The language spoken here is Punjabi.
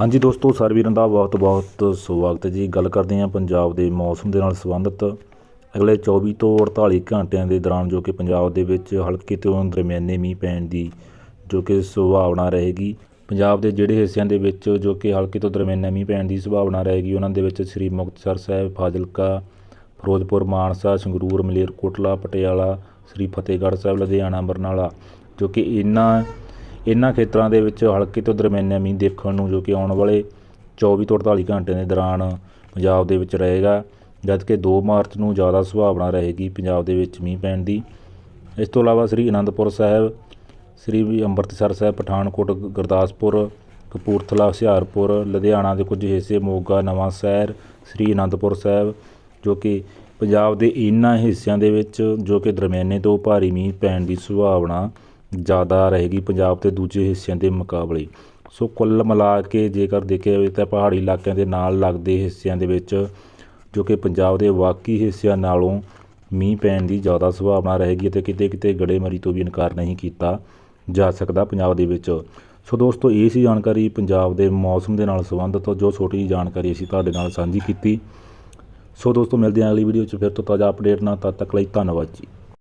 ਹਾਂਜੀ ਦੋਸਤੋ, ਸਾਰੇ ਵੀਰਾਂ ਦਾ ਬਹੁਤ ਬਹੁਤ ਸਵਾਗਤ ਹੈ ਜੀ। ਗੱਲ ਕਰਦੇ ਹਾਂ ਪੰਜਾਬ ਦੇ ਮੌਸਮ ਦੇ ਨਾਲ ਸੰਬੰਧਿਤ। ਅਗਲੇ 24 ਤੋਂ 48 ਘੰਟਿਆਂ ਦੇ ਦੌਰਾਨ ਜੋ ਕਿ ਪੰਜਾਬ ਦੇ ਵਿੱਚ ਹਲਕੇ ਤੋਂ ਦਰਮਿਆਨੇ ਮੀਂਹ ਪੈਣ ਦੀ ਜੋ ਕਿ ਸੰਭਾਵਨਾ ਰਹੇਗੀ। ਪੰਜਾਬ ਦੇ ਜਿਹੜੇ ਹਿੱਸਿਆਂ ਦੇ ਵਿੱਚ ਜੋ ਕਿ ਹਲਕੇ ਤੋਂ ਦਰਮਿਆਨਾ ਮੀਂਹ ਪੈਣ ਦੀ ਸੰਭਾਵਨਾ ਰਹੇਗੀ, ਉਹਨਾਂ ਦੇ ਵਿੱਚ ਸ੍ਰੀ ਮੁਕਤਸਰ ਸਾਹਿਬ, ਫਾਜ਼ਿਲਕਾ, ਫਿਰੋਜ਼ਪੁਰ, ਮਾਨਸਾ, ਸੰਗਰੂਰ, ਮਲੇਰਕੋਟਲਾ, ਪਟਿਆਲਾ, ਸ੍ਰੀ ਫਤਿਹਗੜ੍ਹ ਸਾਹਿਬ, ਲੁਧਿਆਣਾ, ਬਰਨਾਲਾ, ਜੋ ਕਿ ਇਹਨਾਂ ਇਹਨਾਂ ਖੇਤਰਾਂ ਦੇ ਵਿੱਚ ਹਲਕੇ ਤੋਂ ਦਰਮਿਆਨਾ ਮੀਂਹ ਦੇਖਣ ਨੂੰ ਜੋ ਕਿ ਆਉਣ ਵਾਲੇ 24 ਤੋਂ 48 ਘੰਟਿਆਂ ਦੇ ਦੌਰਾਨ ਪੰਜਾਬ ਦੇ ਵਿੱਚ ਰਹੇਗਾ, ਜਦਕਿ ਦੋ ਮਾਰਚ ਨੂੰ ਜ਼ਿਆਦਾ ਸੰਭਾਵਨਾ ਰਹੇਗੀ ਪੰਜਾਬ ਦੇ ਵਿੱਚ ਮੀਂਹ ਪੈਣ ਦੀ। ਇਸ ਤੋਂ ਇਲਾਵਾ ਸ੍ਰੀ ਅਨੰਦਪੁਰ ਸਾਹਿਬ, ਸ੍ਰੀ ਵੀ ਅੰਮ੍ਰਿਤਸਰ ਸਾਹਿਬ, ਪਠਾਨਕੋਟ, ਗੁਰਦਾਸਪੁਰ, ਕਪੂਰਥਲਾ, ਹੁਸ਼ਿਆਰਪੁਰ, ਲੁਧਿਆਣਾ ਦੇ ਕੁਝ ਹਿੱਸੇ, ਮੋਗਾ, ਨਵਾਂ ਸ਼ਹਿਰ, ਸ੍ਰੀ ਅਨੰਦਪੁਰ ਸਾਹਿਬ, ਜੋ ਕਿ ਪੰਜਾਬ ਦੇ ਇਹਨਾਂ ਹਿੱਸਿਆਂ ਦੇ ਵਿੱਚ ਜੋ ਕਿ ਦਰਮਿਆਨੇ ਤੋਂ ਭਾਰੀ ਮੀਂਹ ਪੈਣ ਦੀ ਸੰਭਾਵਨਾ ਜ਼ਿਆਦਾ ਰਹੇਗੀ ਪੰਜਾਬ ਦੇ ਦੂਜੇ ਹਿੱਸਿਆਂ ਦੇ ਮੁਕਾਬਲੇ। ਸੋ ਕੁੱਲ ਮਿਲਾ ਕੇ ਜੇਕਰ ਦੇਖਿਆ ਜਾਵੇ ਤਾਂ ਪਹਾੜੀ ਇਲਾਕਿਆਂ ਦੇ ਨਾਲ ਲੱਗਦੇ ਹਿੱਸਿਆਂ ਦੇ ਵਿੱਚ, ਜੋ ਕਿ ਪੰਜਾਬ ਦੇ ਬਾਕੀ ਹਿੱਸਿਆਂ ਨਾਲੋਂ ਮੀਂਹ ਪੈਣ ਦੀ ਜ਼ਿਆਦਾ ਸੰਭਾਵਨਾ ਰਹੇਗੀ ਅਤੇ ਕਿਤੇ ਕਿਤੇ ਗੜੇਮਾਰੀ ਤੋਂ ਵੀ ਇਨਕਾਰ ਨਹੀਂ ਕੀਤਾ ਜਾ ਸਕਦਾ ਪੰਜਾਬ ਦੇ ਵਿੱਚ। ਸੋ ਦੋਸਤੋ, ਇਹ ਸੀ ਜਾਣਕਾਰੀ ਪੰਜਾਬ ਦੇ ਮੌਸਮ ਦੇ ਨਾਲ ਸੰਬੰਧਿਤ, ਜੋ ਛੋਟੀ ਜਿਹੀ ਜਾਣਕਾਰੀ ਅਸੀਂ ਤੁਹਾਡੇ ਨਾਲ ਸਾਂਝੀ ਕੀਤੀ। ਸੋ ਦੋਸਤੋ, ਮਿਲਦੇ ਹਾਂ ਅਗਲੀ ਵੀਡੀਓ 'ਚ, ਫਿਰ ਤੋਂ ਤਾਜ਼ਾ ਅਪਡੇਟ ਨਾਲ ਤਦ ਤੱਕ ਲਈ ਧੰਨਵਾਦ ਜੀ।